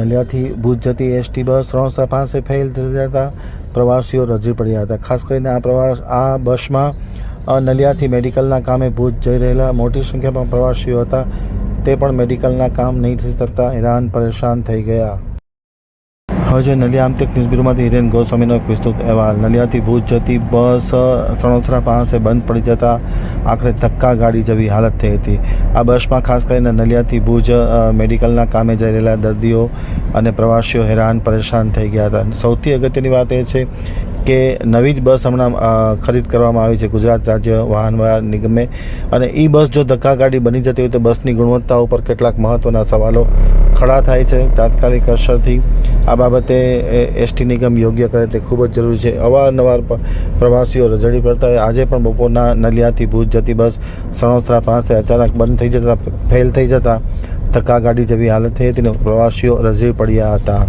નલિયાથી ભુજ જતી ST bus ત્રણસો પાસે ફેલ થઈ જતા પ્રવાસીઓ રજી પડ્યા હતા. ખાસ કરીને આ પ્રવાસ, આ બસમાં નલિયાથી મેડિકલના કામે ભુજ જઈ રહેલા મોટી સંખ્યામાં પ્રવાસીઓ હતા. તે પણ મેડિકલના કામ નહીં થઈ શકતા, હેરાન, પરેશાન થઈ ગયા. હવે જે નલિયા આમતેક ન્યૂઝબ્યુરોમાંથી હિરેન ગોસ્વામીનો એક વિસ્તૃત અહેવાલ. નલિયાથી ભુજ જતી બસ સણોસરા પાસે બંધ પડી જતા આખરે ધક્કા ગાડી જેવી હાલત થઈ હતી. આ બસમાં ખાસ કરીને નલિયાથી ભુજ મેડિકલના કામે જઈ રહેલા દર્દીઓ અને પ્રવાસીઓ હેરાન, પરેશાન થઈ ગયા હતા. સૌથી અગત્યની વાત એ છે કે નવી જ બસ હમણાં ખરીદ કરવામાં આવી છે ગુજરાત રાજ્ય વાહન વ્યવહાર નિગમે. અને એ બસ જો ધક્કા ગાડી બની જતી હોય તો બસની ગુણવત્તા ઉપર કેટલાક મહત્ત્વના સવાલો ખડા થાય છે. તાત્કાલિક અસરથી આ બાબતે એસટી નિગમ યોગ્ય કરે તે ખૂબ જ જરૂરી છે. અવારનવાર પ્રવાસીઓ રજડી પડતા હોય. આજે પણ બપોરના નલિયાથી ભુજ જતી બસ સણોસરા પાસે અચાનક બંધ થઈ જતા, ફેલ થઈ જતા ધક્કા ગાડી જેવી હાલત થઈ હતી પ્રવાસીઓ રજડી પડ્યા હતા.